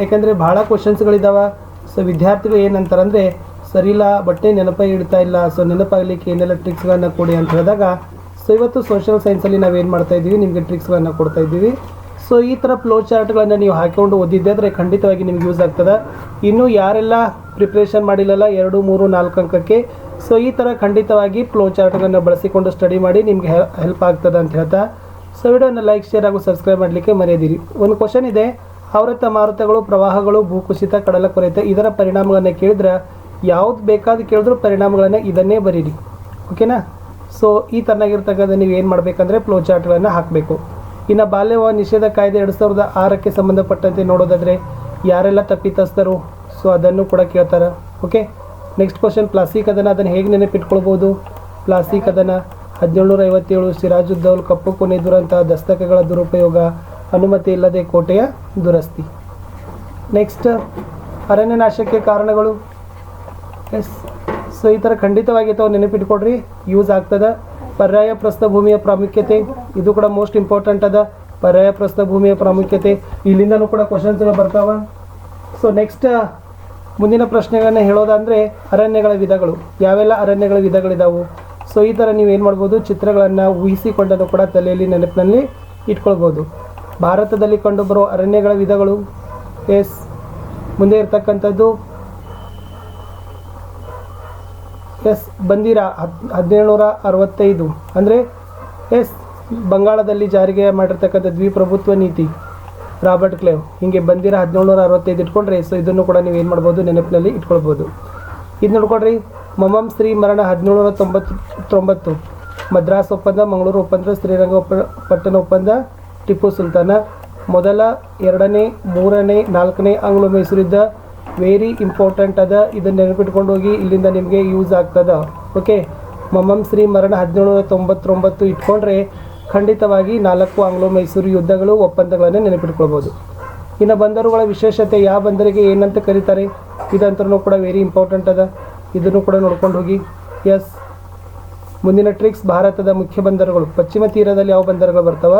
ಯಾಕಂದರೆ ಭಾಳ ಕ್ವಶನ್ಸ್ಗಳಿದ್ದಾವೆ ಸೊ ವಿದ್ಯಾರ್ಥಿಗಳು ಏನಂತಾರಂದರೆ ಇಲ್ಲ ಬಟ್ಟೆ ನೆನಪೇ ಇಡ್ತಾ ಇಲ್ಲ. ಸೊ ನೆನಪಾಗಲಿಕ್ಕೆ ಏನೆಲ್ಲ ಟ್ರಿಕ್ಸ್ಗಳನ್ನು ಕೊಡಿ ಅಂತ ಹೇಳಿದಾಗ ಸೊ ಇವತ್ತು ಸೋಷಿಯಲ್ ಸೈನ್ಸಲ್ಲಿ ನಾವೇನು ಮಾಡ್ತಾ ಇದ್ದೀವಿ? ನಿಮಗೆ ಟ್ರಿಕ್ಸ್ಗಳನ್ನು ಕೊಡ್ತಾ ಇದ್ದೀವಿ. ಸೊ ಈ ಥರ ಫ್ಲೋ ಚಾರ್ಟ್ಗಳನ್ನು ನೀವು ಹಾಕಿಕೊಂಡು ಓದಿದ್ದೆ ಆದರೆ ಖಂಡಿತವಾಗಿ ನಿಮ್ಗೆ ಯೂಸ್ ಆಗ್ತದೆ. ಇನ್ನು ಯಾರೆಲ್ಲ ಪ್ರಿಪ್ರೇಷನ್ ಮಾಡಿಲ್ಲಲ್ಲ, ಎರಡು, ಮೂರು, ನಾಲ್ಕು ಅಂಕಕ್ಕೆ ಸೊ ಈ ಥರ ಖಂಡಿತವಾಗಿ ಫ್ಲೋ ಚಾರ್ಟ್ಗಳನ್ನು ಬಳಸಿಕೊಂಡು ಸ್ಟಡಿ ಮಾಡಿ ನಿಮಗೆ ಹೆಲ್ಪ್ ಆಗ್ತದೆ ಅಂತ ಹೇಳ್ತಾ. ಸೊ ವಿಡಿಯೋನ ಲೈಕ್ ಶೇರ್ ಹಾಗೂ ಸಬ್ಸ್ಕ್ರೈಬ್ ಮಾಡಲಿಕ್ಕೆ ಮರೆಯದಿರಿ. ಒಂದು ಕ್ವಶನ್ ಇದೆ. ಆವೃತ್ತ ಮಾರುತಗಳು, ಪ್ರವಾಹಗಳು, ಭೂಕುಸಿತ, ಕಡಲ ಕೊರೆತ ಇದರ ಪರಿಣಾಮಗಳನ್ನು ಕೇಳಿದ್ರೆ ಯಾವ್ದು ಬೇಕಾದ ಕೇಳಿದ್ರು ಪರಿಣಾಮಗಳನ್ನು ಇದನ್ನೇ ಬರೀರಿ. ಓಕೆನಾ? ಸೊ ಈ ತನ್ನಾಗಿರ್ತಕ್ಕಂಥ ನೀವು ಏನು ಮಾಡಬೇಕಂದ್ರೆ ಫ್ಲೋ ಚಾರ್ಟ್ಗಳನ್ನು ಹಾಕಬೇಕು. ಇನ್ನು ಬಾಲ್ಯ ನಿಷೇಧ ಕಾಯ್ದೆ ಎರಡು ಸಾವಿರದ ಆರಕ್ಕೆ ಸಂಬಂಧಪಟ್ಟಂತೆ ನೋಡೋದಾದರೆ ಯಾರೆಲ್ಲ ತಪ್ಪಿತಸ್ತರು ಸೊ ಅದನ್ನು ಕೂಡ ಕೇಳ್ತಾರೆ. ಓಕೆ ನೆಕ್ಸ್ಟ್ ಕ್ವಶನ್ ಪ್ಲಾಸ್ಟಿಕ್ ಅದನ್ನು ಅದನ್ನು ಹೇಗೆ ನೆನಪಿಟ್ಕೊಳ್ಬೋದು? ಪ್ಲಾಸ್ಟಿಕ್ ಅದನ್ನು ಹದಿನೇಳುನೂರ ಐವತ್ತೇಳು ಸಿರಾಜುದ್ದೌಲ್ ಕಪ್ಪು ಕೊನೆ ದುರಂತ ದಸ್ತಕಗಳ ದುರುಪಯೋಗ. ಅನುಮತಿ ಇಲ್ಲದೆ ಕೋಟೆಯ ದುರಸ್ತಿ. ನೆಕ್ಸ್ಟ್ ಅರಣ್ಯ ನಾಶಕ್ಕೆ ಕಾರಣಗಳು. ಎಸ್ ಸೊ ಈ ಥರ ಖಂಡಿತವಾಗಿ ತಾವು ನೆನಪಿಟ್ಕೊಡ್ರಿ ಯೂಸ್ ಆಗ್ತದೆ. ಪರ್ಯಾಯ ಪ್ರಸ್ಥಭೂಮಿಯ ಪ್ರಾಮುಖ್ಯತೆ, ಇದು ಕೂಡ ಮೋಸ್ಟ್ ಇಂಪಾರ್ಟೆಂಟ್ ಅದ. ಪರ್ಯಾಯ ಪ್ರಸ್ಥಭೂಮಿಯ ಪ್ರಾಮುಖ್ಯತೆ, ಇಲ್ಲಿಂದನೂ ಕೂಡ ಕ್ವಶನ್ಸ್ಗಳು ಬರ್ತಾವ. ಸೊ ನೆಕ್ಸ್ಟ್ ಮುಂದಿನ ಪ್ರಶ್ನೆಗಳನ್ನ ಹೇಳೋದಂದರೆ ಅರಣ್ಯಗಳ ವಿಧಗಳು. ಯಾವೆಲ್ಲ ಅರಣ್ಯಗಳ ವಿಧಗಳಿದಾವೆ? ಸೊ ಈ ಥರ ನೀವು ಏನು ಮಾಡ್ಬೋದು, ಚಿತ್ರಗಳನ್ನು ಊಹಿಸಿಕೊಂಡನ್ನು ಕೂಡ ತಲೆಯಲ್ಲಿ ನೆನಪಿನಲ್ಲಿ ಇಟ್ಕೊಳ್ಬೋದು. ಭಾರತದಲ್ಲಿ ಕಂಡುಬರುವ ಅರಣ್ಯಗಳ ವಿಧಗಳು ಎಸ್. ಮುಂದೆ ಇರತಕ್ಕಂಥದ್ದು ಎಸ್. ಬಂದಿರ ಹದ್, ಹದಿನೇಳುನೂರ ಅರವತ್ತೈದು. ಅಂದರೆ ಎಸ್. ಬಂಗಾಳದಲ್ಲಿ ಜಾರಿಗೆ ಮಾಡಿರ್ತಕ್ಕಂಥ ದ್ವಿಪ್ರಭುತ್ವ ನೀತಿ. Robert Clive. ಹೀಗೆ ಬಂದಿರ ಹದಿನೇಳುನೂರ ಅರವತ್ತೈದು ಇಟ್ಕೊಂಡ್ರೆ ಸೊ ಇದನ್ನು ಕೂಡ ನೀವು ಏನು ಮಾಡ್ಬೋದು, ನೆನಪಿನಲ್ಲಿ ಇಟ್ಕೊಳ್ಬೋದು. ಇದು ನೋಡ್ಕೊಡ್ರಿ ಮಮಂ ಶ್ರೀ ಮರಣ ಹದಿನೇಳುನೂರ ತೊಂಬತ್ತು ತೊಂಬತ್ತು. ಮದ್ರಾಸ್ ಒಪ್ಪಂದ, ಮಂಗಳೂರು ಒಪ್ಪಂದ, ಶ್ರೀರಂಗ ಒಪ್ಪ ಪಟ್ಟಣ ಒಪ್ಪಂದ ಟಿಪ್ಪು ಸುಲ್ತಾನ. ಮೊದಲ, ಎರಡನೇ, ಮೂರನೇ, ನಾಲ್ಕನೇ ಆಂಗ್ಲೋ ಮೈಸೂರಿದ್ದ ವೆರಿ ಇಂಪಾರ್ಟೆಂಟ್ ಅದ ಇದನ್ನು ನೆನಪಿಟ್ಕೊಂಡು ಹೋಗಿ, ಇಲ್ಲಿಂದ ನಿಮಗೆ ಯೂಸ್ ಆಗ್ತದ. ಓಕೆ ಮಮ್ಮಂ ಶ್ರೀ ಮರಣ ಹದಿನೇಳುನೂರ ತೊಂಬತ್ತೊಂಬತ್ತು ಇಟ್ಕೊಂಡ್ರೆ ಖಂಡಿತವಾಗಿ ನಾಲ್ಕು ಆಂಗ್ಲೋ ಮೈಸೂರು ಯುದ್ಧಗಳು, ಒಪ್ಪಂದಗಳನ್ನು ನೆನಪಿಟ್ಕೊಳ್ಬೋದು. ಇನ್ನು ಬಂದರುಗಳ ವಿಶೇಷತೆ ಯಾವ ಬಂದರಿಗೆ ಏನಂತ ಕರೀತಾರೆ? ಇದಂತರೂ ಕೂಡ ವೆರಿ ಇಂಪಾರ್ಟೆಂಟ್ ಅದ ಇದನ್ನು ಕೂಡ ನೋಡ್ಕೊಂಡು ಹೋಗಿ. ಎಸ್ ಮುಂದಿನ ಟ್ರಿಕ್ಸ್ ಭಾರತದ ಮುಖ್ಯ ಬಂದರುಗಳು. ಪಶ್ಚಿಮ ತೀರದಲ್ಲಿ ಯಾವ ಬಂದರುಗಳು ಬರ್ತಾವ?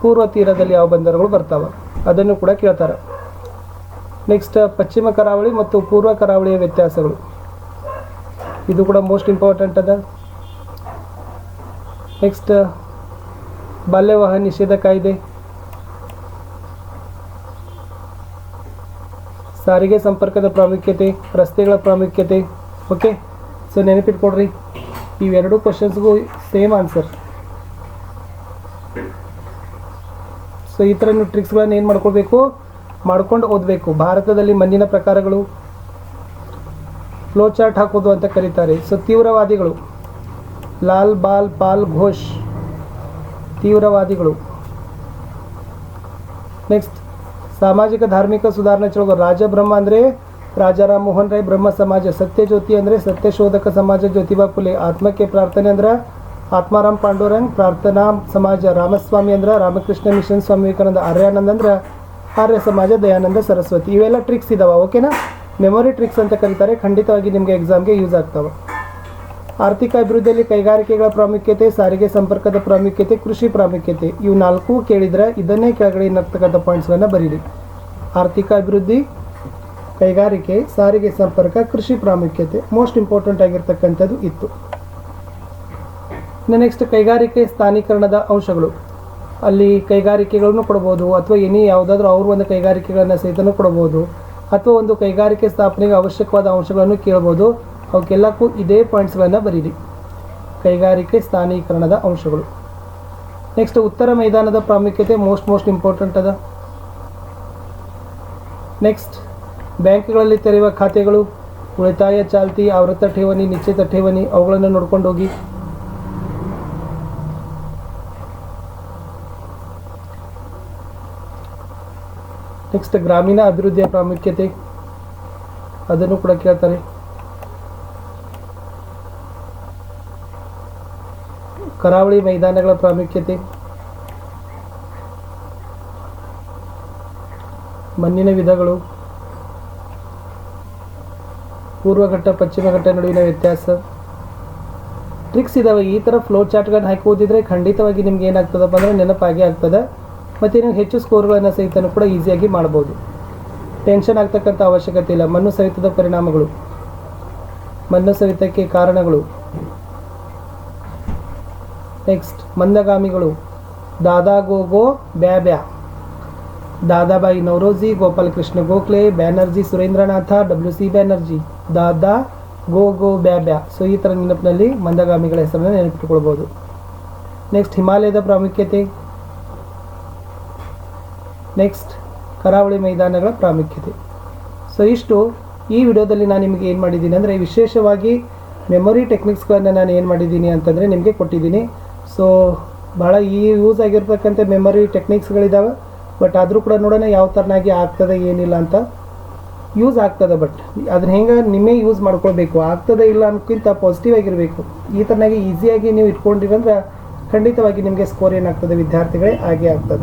ಪೂರ್ವ ತೀರದಲ್ಲಿ ಯಾವ ಬಂದರುಗಳು ಬರ್ತಾವೆ? ಅದನ್ನು ಕೂಡ ಕೇಳ್ತಾರೆ. ನೆಕ್ಸ್ಟ್ ಪಶ್ಚಿಮ ಕರಾವಳಿ ಮತ್ತು ಪೂರ್ವ ಕರಾವಳಿಯ ವ್ಯತ್ಯಾಸಗಳು. ಇದು ಕೂಡ ಮೋಸ್ಟ್ ಇಂಪಾರ್ಟೆಂಟ್ ಅದ. ನೆಕ್ಸ್ಟ್ ಬಾಲ್ಯವಾಹ ನಿಷೇಧ ಕಾಯ್ದೆ. ಸಾರಿಗೆ ಸಂಪರ್ಕದ ಪ್ರಾಮುಖ್ಯತೆ, ರಸ್ತೆಗಳ ಪ್ರಾಮುಖ್ಯತೆ ಓಕೆ ಸೊ ನೆನಪಿಟ್ಕೊಡ್ರಿ ಇವೆರಡೂ ಕ್ವಶನ್ಸ್ಗೂ ಸೇಮ್ ಆನ್ಸರ್ ಸೊ ಈ ಥರ ನೀವು ಟ್ರಿಕ್ಸ್ಗಳನ್ನು ಏನು ಮಾಡ್ಕೊಳ್ಬೇಕು? ಮಾಡ್ಕೊಂಡು ಓದಬೇಕು. ಭಾರತದಲ್ಲಿ ಮಣ್ಣಿನ ಪ್ರಕಾರಗಳು ಫ್ಲೋ ಚಾರ್ಟ್ ಹಾಕೋದು ಅಂತ ಕರೀತಾರೆ. ಸೊ ತೀವ್ರವಾದಿಗಳು. ಲಾಲ್ ಬಾಲ್ ಪಾಲ್ ಘೋಷ್. ತೀವ್ರವಾದಿಗಳು. ನೆಕ್ಸ್ಟ್ ಸಾಮಾಜಿಕ ಧಾರ್ಮಿಕ ಸುಧಾರಣಾ ಚಳವಳಿ. ರಾಜಬ್ರಹ್ಮ ಅಂದರೆ ರಾಜಾರಾಮ್ ಮೋಹನ್ ರಾಯ್ ಬ್ರಹ್ಮ ಸಮಾಜ. ಸತ್ಯಜ್ಯೋತಿ ಅಂದರೆ ಸತ್ಯಶೋಧಕ ಸಮಾಜ ಜ್ಯೋತಿಬಾ ಫುಲೆ ಆತ್ಮಕ್ಕೆ ಪ್ರಾರ್ಥನೆ ಅಂದ್ರೆ ಆತ್ಮಾರಾಮ್ ಪಾಂಡುರಂಗ್ ಪ್ರಾರ್ಥನಾ ಸಮಾಜ ರಾಮಸ್ವಾಮಿ ಅಂದ್ರೆ, ರಾಮಕೃಷ್ಣ ಮಿಷನ್ ಸ್ವಾಮಿ ವಿವೇಕಾನಂದ ಆರ್ಯಾನಂದ ಅಂದ್ರೆ, ಆರ್ಯ ಸಮಾಜ ದಯಾನಂದ ಸರಸ್ವತಿ. ಇವೆಲ್ಲ ಟ್ರಿಕ್ಸ್ ಇದಾವೆ ಓಕೆನಾ ಮೆಮೊರಿ ಟ್ರಿಕ್ಸ್ ಅಂತ ಕರೀತಾರೆ, ಖಂಡಿತವಾಗಿ ನಿಮಗೆ ಎಕ್ಸಾಮ್ಗೆ ಯೂಸ್ ಆಗ್ತವೆ. ಆರ್ಥಿಕ ಅಭಿವೃದ್ಧಿಯಲ್ಲಿ ಕೈಗಾರಿಕೆಗಳ ಪ್ರಾಮುಖ್ಯತೆ, ಸಾರಿಗೆ ಸಂಪರ್ಕದ ಪ್ರಾಮುಖ್ಯತೆ, ಕೃಷಿ ಪ್ರಾಮುಖ್ಯತೆ, ಇವು ನಾಲ್ಕು ಕೇಳಿದ್ರೆ ಇದನ್ನೇ ಕೆಳಗಡೆ ಇನ್ನರ್ತಕ್ಕಂಥ ಪಾಯಿಂಟ್ಸ್ಗಳನ್ನು ಬರೀರಿ. ಆರ್ಥಿಕ ಅಭಿವೃದ್ಧಿ, ಕೈಗಾರಿಕೆ, ಸಾರಿಗೆ ಸಂಪರ್ಕ, ಕೃಷಿ ಪ್ರಾಮುಖ್ಯತೆ ಮೋಸ್ಟ್ ಇಂಪಾರ್ಟೆಂಟ್ ಆಗಿರ್ತಕ್ಕಂಥದ್ದು ಇತ್ತು. ನೆಕ್ಸ್ಟ್ ಕೈಗಾರಿಕೆ ಸ್ಥಾನೀಕರಣದ ಅಂಶಗಳು. ಅಲ್ಲಿ ಕೈಗಾರಿಕೆಗಳನ್ನು ಕೊಡ್ಬೋದು, ಅಥವಾ ಎನಿ ಯಾವುದಾದ್ರೂ ಅವರು ಒಂದು ಕೈಗಾರಿಕೆಗಳನ್ನು ಸಹಿತನೂ ಕೊಡ್ಬೋದು, ಅಥವಾ ಒಂದು ಕೈಗಾರಿಕೆ ಸ್ಥಾಪನೆಗೆ ಅವಶ್ಯಕವಾದ ಅಂಶಗಳನ್ನು ಕೇಳ್ಬೋದು ಅವಕ್ಕೆಲ್ಲಕ್ಕೂ ಇದೇ ಪಾಯಿಂಟ್ಸ್ಗಳನ್ನು ಬರೀರಿ. ಕೈಗಾರಿಕೆ ಸ್ಥಾನೀಕರಣದ ಅಂಶಗಳು. ನೆಕ್ಸ್ಟ್ ಉತ್ತರ ಮೈದಾನದ ಪ್ರಾಮುಖ್ಯತೆ ಮೋಸ್ಟ್ ಮೋಸ್ಟ್ ಇಂಪಾರ್ಟೆಂಟ್ ಅದ. ನೆಕ್ಸ್ಟ್ ಬ್ಯಾಂಕ್ಗಳಲ್ಲಿ ತೆರೆಯುವ ಖಾತೆಗಳು, ಉಳಿತಾಯ ಚಾಲ್ತಿ, ಆವೃತ್ತ ಠೇವಣಿ, ನಿಶ್ಚಿತ ಠೇವಣಿ, ಅವುಗಳನ್ನು ನೋಡ್ಕೊಂಡು ಹೋಗಿ ನೆಕ್ಸ್ಟ್ ಗ್ರಾಮೀಣ ಅಭಿವೃದ್ಧಿಯ ಪ್ರಾಮುಖ್ಯತೆ. ಅದನ್ನು ಕೂಡ ಕೇಳ್ತಾರೆ. ಕರಾವಳಿ ಮೈದಾನಗಳ ಪ್ರಾಮುಖ್ಯತೆ. ಮಣ್ಣಿನ ವಿಧಗಳು. ಪೂರ್ವಘಟ್ಟ ಪಶ್ಚಿಮ ಘಟ್ಟ ನಡುವಿನ ವ್ಯತ್ಯಾಸ. ಟ್ರಿಕ್ಸ್ ಇದಾವೆ. ಈ ಥರ ಫ್ಲೋ ಚಾರ್ಟ್ಗಳನ್ನ ಹಾಕಿ ಓದಿದ್ರೆ ಖಂಡಿತವಾಗಿ ನಿಮ್ಗೆ ಏನಾಗ್ತದಪ್ಪ ಅಂದರೆ ನೆನಪಾಗಿ ಆಗ್ತದೆ. ಮತ್ತು ನೀವು ಹೆಚ್ಚು ಸ್ಕೋರ್ಗಳನ್ನು ಸಹಿತ ಕೂಡ ಈಸಿಯಾಗಿ ಮಾಡ್ಬೋದು. ಟೆನ್ಷನ್ ಆಗ್ತಕ್ಕಂಥ ಅವಶ್ಯಕತೆ ಇಲ್ಲ. ಮಣ್ಣು ಸವಿತದ ಪರಿಣಾಮಗಳು, ಮಣ್ಣು ಸವಿತಕ್ಕೆ ಕಾರಣಗಳು. ನೆಕ್ಸ್ಟ್ ಮಂದಗಾಮಿಗಳು. ದಾದಾ ಗೋ ಗೋ ಬ್ಯಾ ಬ್ಯಾ. Dadabhai Naoroji, Gopal Krishna Gokhale, Banerjee Surendranath W C Banerjee. ದಾದಾ ಗೋ ಗೋ ಬ್ಯಾ ಸೊ ಈ ಥರ ನೆನಪಿನಲ್ಲಿ ಮಂದಗಾಮಿಗಳ ಹೆಸರನ್ನು ನೆನಪಿಟ್ಟುಕೊಳ್ಬೋದು. ನೆಕ್ಸ್ಟ್ ಹಿಮಾಲಯದ ಪ್ರಾಮುಖ್ಯತೆ. ನೆಕ್ಸ್ಟ್ ಕರಾವಳಿ ಮೈದಾನಗಳ ಪ್ರಾಮುಖ್ಯತೆ. ಸೊ ಇಷ್ಟು. ಈ ವಿಡಿಯೋದಲ್ಲಿ ನಾನು ನಿಮಗೆ ಏನು ಮಾಡಿದ್ದೀನಿ ಅಂದರೆ ವಿಶೇಷವಾಗಿ ಮೆಮೊರಿ ಟೆಕ್ನಿಕ್ಸ್ಗಳನ್ನು ನಾನು ಏನು ಮಾಡಿದ್ದೀನಿ ಅಂತಂದರೆ, ನಿಮಗೆ ಕೊಟ್ಟಿದ್ದೀನಿ. ಸೊ ಭಾಳ ಈ ಯೂಸ್ ಆಗಿರ್ತಕ್ಕಂಥ ಮೆಮೊರಿ ಟೆಕ್ನಿಕ್ಸ್ಗಳಿದ್ದಾವೆ ಬಟ್ ಆದರೂ ಕೂಡ ನೋಡೋಣ ಯಾವ ಥರನಾಗಿ ಆಗ್ತದೆ, ಏನಿಲ್ಲ ಅಂತ. ಯೂಸ್ ಆಗ್ತದೆ ಬಟ್ ಅದನ್ನ ಹೆಂಗೆ ನಿಮ್ಮೇ ಯೂಸ್ ಮಾಡ್ಕೊಳ್ಬೇಕು. ಆಗ್ತದೆ ಇಲ್ಲ ಅನ್ನೋಕ್ಕಿಂತ ಪಾಸಿಟಿವ್ ಆಗಿರಬೇಕು. ಈ ಥರನಾಗಿ ಈಸಿಯಾಗಿ ನೀವು ಇಟ್ಕೊಂಡಿರಂದ್ರೆ ಖಂಡಿತವಾಗಿ ನಿಮಗೆ ಸ್ಕೋರ್ ಏನಾಗ್ತದೆ, ವಿದ್ಯಾರ್ಥಿಗಳೇ, ಹಾಗೆ ಆಗ್ತದೆ.